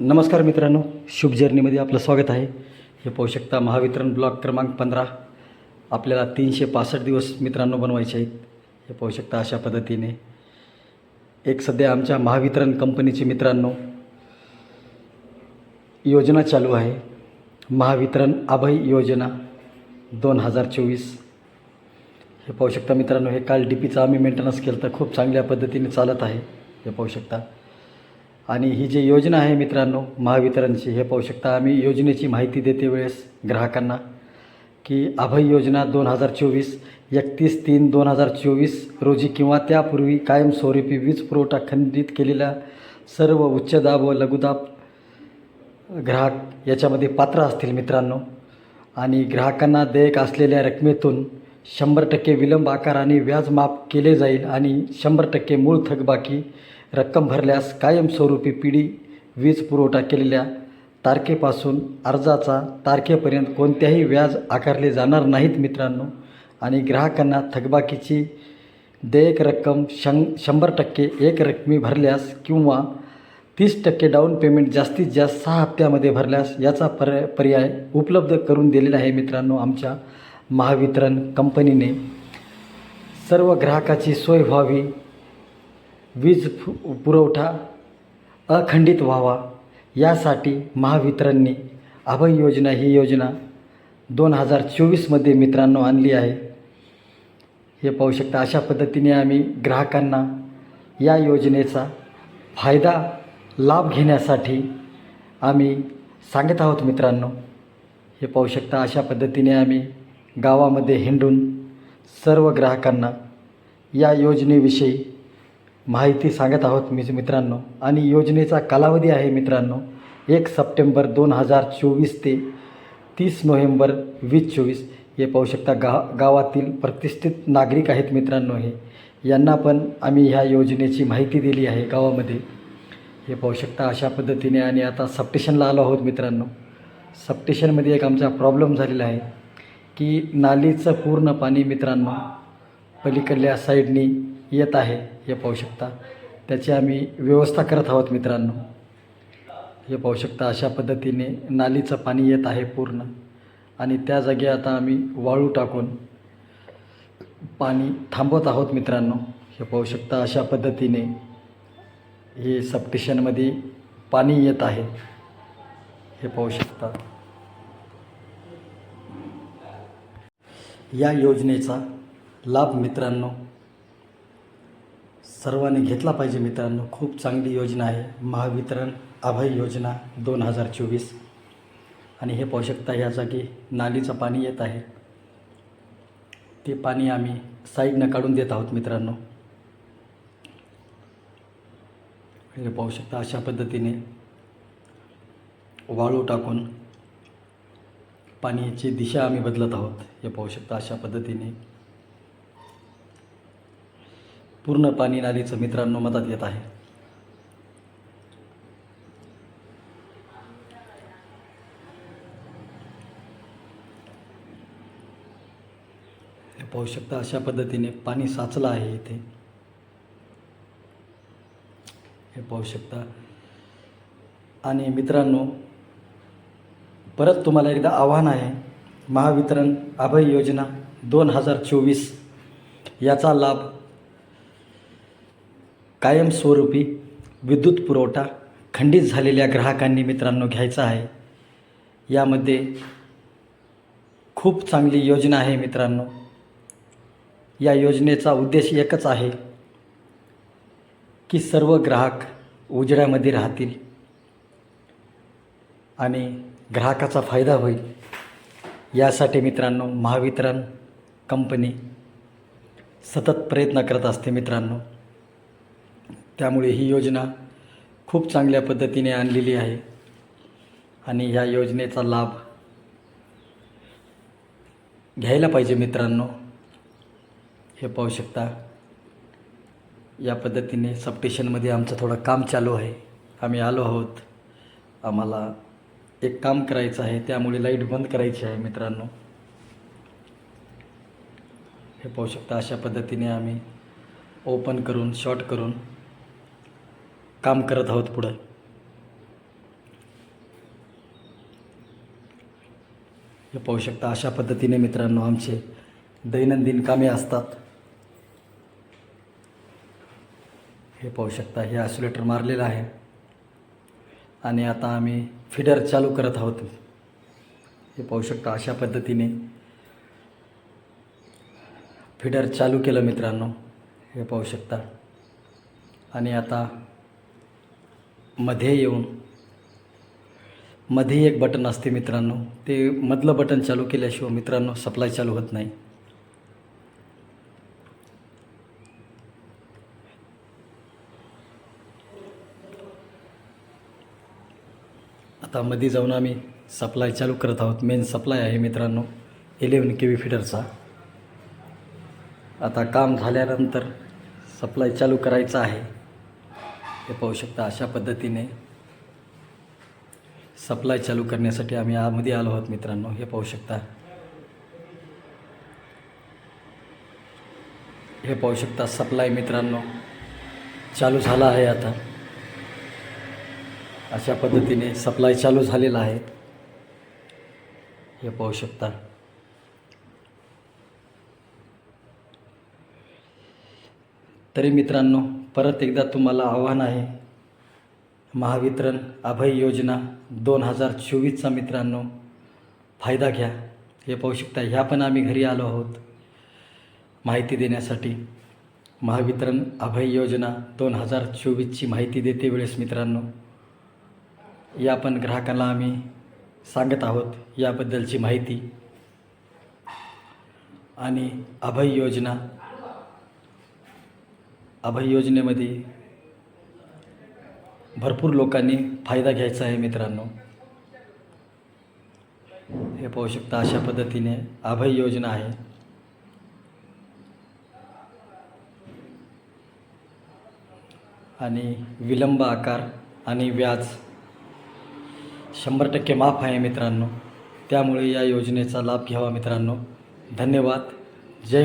नमस्कार मित्रांनो शुभ जर्नीमध्ये आपलं स्वागत आहे. हे पाहू शकता महावितरण ब्लॉक क्रमांक पंधरा. आपल्याला तीनशे पासष्ट दिवस मित्रांनो बनवायचे आहेत. हे पाहू शकता अशा पद्धतीने. एक सध्या आमच्या महावितरण कंपनीची मित्रांनो योजना चालू आहे. महावितरण अभय योजना दोन हजार चोवीस. हे पाहू शकता मित्रांनो हे काल डी पीचं आम्ही मेंटेनन्स केलं तर खूप चांगल्या पद्धतीने चालत आहे. हे पाहू शकता. आणि ही जी योजना आहे मित्रांनो महावितरणची हे पाहू शकता आम्ही. योजनेची माहिती देते वेळेस ग्राहकांना की अभय योजना दोन हजार चोवीस एकतीस तीन दोन हजार चोवीस रोजी किंवा त्यापूर्वी कायमस्वरूपी वीज पुरवठा खंडित केलेल्या सर्व उच्च दाब व लघुदाब ग्राहक याच्यामध्ये पात्र असतील मित्रांनो. आणि ग्राहकांना देयक असलेल्या रकमेतून शंभर टक्के विलंब आकाराने व्याज माफ केले जाईल आणि शंभर टक्के मूळ थकबाकी रक्कम भरल्यास कायमस्वरूपी पिढी वीज पुरवठा केलेल्या तारखेपासून अर्जाचा तारखेपर्यंत कोणत्याही व्याज आकारले जाणार नाहीत मित्रांनो. आणि ग्राहकांना थकबाकीची देयक रक्कम शं शंभर टक्के एक रकमी भरल्यास किंवा तीस टक्के डाऊन पेमेंट जास्तीत जास्त सहा हप्त्यामध्ये भरल्यास याचा पर पर्याय उपलब्ध करून दिलेला आहे मित्रांनो आमच्या महावितरण कंपनीने सर्व ग्राहकाची सोय व्हावी वीज फु पुरवठा अखंडित व्हावा यासाठी महावितरणने अभय योजना ही योजना दोन हजार चोवीसमध्ये मित्रांनो आणली आहे. हे पाहू शकता अशा पद्धतीने आम्ही ग्राहकांना या योजनेचा फायदा लाभ घेण्यासाठी आम्ही सांगत आहोत मित्रांनो. हे पाहू शकता अशा पद्धतीने आम्ही गावामध्ये हिंडून सर्व ग्राहकांना या योजनेविषयी माहिती सांगत आहोत मी मित्रांनो. आणि योजनेचा कालावधी आहे मित्रांनो एक सप्टेंबर दोन हजार चोवीस ते तीस नोव्हेंबर वीस चोवीस. हे पाहू शकता गा गावातील प्रतिष्ठित नागरिक आहेत मित्रांनो हे. यांना पण आम्ही ह्या योजनेची माहिती दिली आहे गावामध्ये. हे पाहू शकता अशा पद्धतीने आणि आता सबस्टेशनला आलो आहोत मित्रांनो. सबस्टेशनमध्ये एक आमचा प्रॉब्लेम झालेला आहे. की नालीचं पूर्ण पाणी मित्रांनो पलीकडल्या साईडनी येत आहे हे पाहू शकता. त्याची आम्ही व्यवस्था करत आहोत मित्रांनो. हे पाहू शकता अशा पद्धतीने नालीचं पाणी येत आहे पूर्ण. आणि त्या जागी आता आम्ही वाळू टाकून पाणी थांबवत आहोत मित्रांनो. हे पाहू शकता अशा पद्धतीने हे सबस्टेशनमध्ये पाणी येत आहे. हे पाहू शकता. या योजनेचा लाभ मित्रांनो सर्वांनी घेतला पाहिजे मित्रांनो. खूप चांगली योजना आहे. महावितरण अभय योजना दोन हजार चोवीस. आणि हे पाहू शकता या जागी नालीचं पाणी येत आहे. ते पाणी आम्ही साईडनं काढून देत आहोत मित्रांनो. हे पाहू शकता अशा पद्धतीने वाळू टाकून पाण्याची दिशा आम्ही बदलत आहोत हे पाहू शकता अशा पद्धतीने. पूर्ण पाणी नालीचं मित्रांनो मदत येत आहे. हे पाहू शकता अशा पद्धतीने पाणी साचलं आहे इथे. हे पाहू शकता. आणि मित्रांनो परत तुम्हाला एकदा आव्हान आहे महावितरण अभय योजना दोन हजार चोवीस. याचा लाभ कायमस्वरूपी विद्युत पुरवठा खंडित झालेल्या ग्राहकांनी मित्रांनो घ्यायचा आहे. यामध्ये खूप चांगली योजना आहे मित्रांनो. या योजनेचा उद्देश एकच आहे की सर्व ग्राहक उजेडामध्ये राहतील आणि ग्राहकाचा फायदा होईल. यासाठी मित्रांनो महावितरण कंपनी सतत प्रयत्न करत असते मित्रांनो. त्यामुळे ही योजना खूप चांगल्या पद्धतीने आणलेली आहे. आणि ह्या योजनेचा लाभ घ्यायला पाहिजे मित्रांनो. हे पाहू शकता. या पद्धतीने सबस्टेशनमध्ये आमचं थोडं काम चालू आहे. आम्ही आलो आहोत. आम्हाला एक काम करायचं आहे त्यामुळे लाइट बंद करायची आहे मित्रांनो. हे पाहू शकता अशा पद्धतीने आम्ही ओपन करून शॉर्ट करून काम करत आहोत पुढं. हे पाहू शकता अशा पद्धतीने मित्रांनो आमचे दैनंदिन कामे असतात. हे पाहू शकता हे आयसोलेटर मारलेलं आहे. आणि आता आम्ही फिडर चालू करत आहोत. हे पाहू शकता अशा पद्धतीने. फिडर चालू केलं मित्रांनो. हे पाहू शकता. आणि आता मध्ये येऊन मध्ये एक बटन असते मित्रांनो. ते मधलं बटन चालू केल्याशिवाय मित्रांनो सप्लाय चालू होत नाही. आता मध्ये जाऊन आम्ही सप्लाय चालू करत आहोत. मेन सप्लाय आहे मित्रांनो. इलेवन के व्ही फिटरचा आता काम झाल्यानंतर सप्लाय चालू करायचा आहे. हे पाहू शकता अशा पद्धतीने. सप्लाय चालू करण्यासाठी आम्ही आमध्ये आलो आहोत मित्रांनो. हे पाहू शकता. हे पाहू शकता सप्लाय मित्रांनो. चालू झाला आहे आता. अशा पद्धतीने सप्लाय चालू झालेला आहे. हे पाहू शकता. तरी मित्रांनो परत एकदा तुम्हाला आव्हान आहे. महावितरण अभय योजना दोन हजार चोवीसचा मित्रांनो फायदा घ्या. हे पाहू शकता ह्या पण आम्ही घरी आलो आहोत. माहिती देण्यासाठी. महावितरण अभय योजना दोन हजार चोवीसची माहिती देते वेळेस मित्रांनो. या पण ग्राहकांना आम्ही सांगत आहोत याबद्दलची माहिती. आणि अभय योजना अभय योजनेमध्ये भरपूर लोकांनी फायदा घ्यायचा आहे मित्रांनो. हे पाहू शकता अशा पद्धतीने अभय योजना आहे. आणि विलंब आकार आणि व्याज. शंभर टक्के माफ आहे मित्रांनो. त्यामुळे या योजनेचा लाभ घ्यावा मित्रांनो. धन्यवाद. जय